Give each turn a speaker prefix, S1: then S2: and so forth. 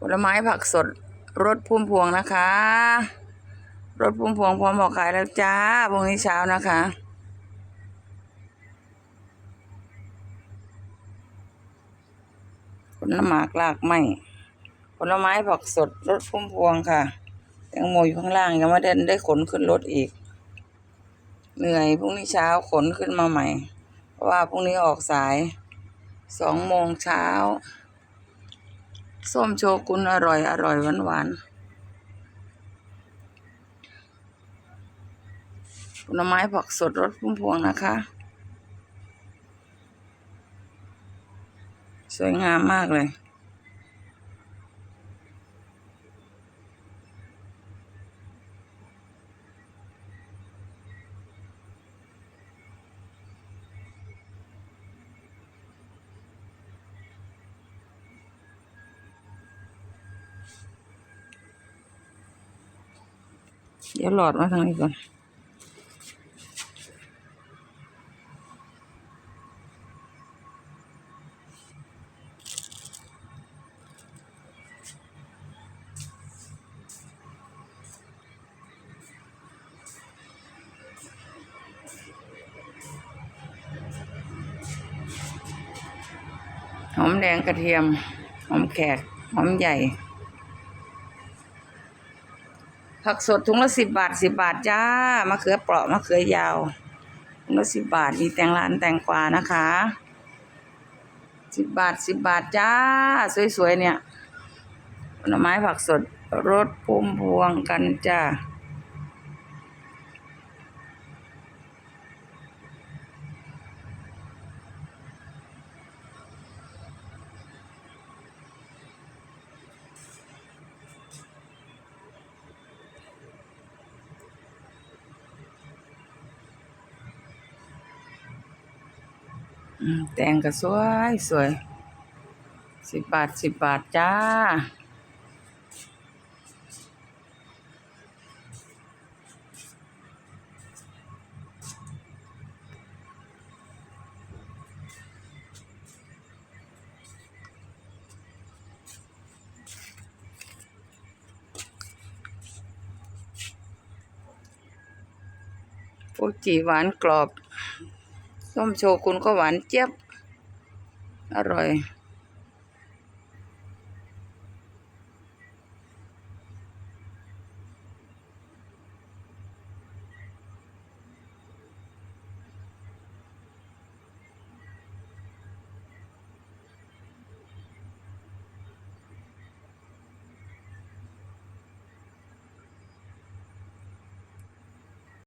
S1: ผลไม้ผักสดรสพุ่มพวงนะคะ รถพุ่มพวงพร้อมบอกขายแล้วจ้าพรุ่งนี้เช้านะคะ ผลหมากลากไม้ผลไม้ผักสดรถพุ่มพวงค่ะแตงโมอยู่ข้างล่างยังไม่ได้ได้ขนขึ้นรถอีก เหนื่อยพรุ่งนี้เช้าขนขึ้นมาใหม่ เพราะว่าพรุ่งนี้ออกสายสองโมงเช้า ส้มโชกุนอร่อยอร่อยหวานหวานผลไม้ผักสดรสพุ่มพวงนะคะ สวยงามมากเลย เดี๋ยวหลอดมาทางนี้ก่อน หอมแดงกระเทียม หอมแขก หอมใหญ่ ผักสดถุงละสิบบาทสิบบาทจ้ามะเขือเปราะมะเขือยาวถุงละสิบบาทมีแตงร้านแตงกวานะคะสิบบาทสิบบาทจ้า สวยๆเนี่ยผลไม้ผักสดรสพุ่มพวงกันจ้า แตงก็สวยสวยสิบบาทสิบบาทจ้า ฟูจิหวานกรอบ ส้มโชกุนก็หวานเจี๊ยบ อร่อย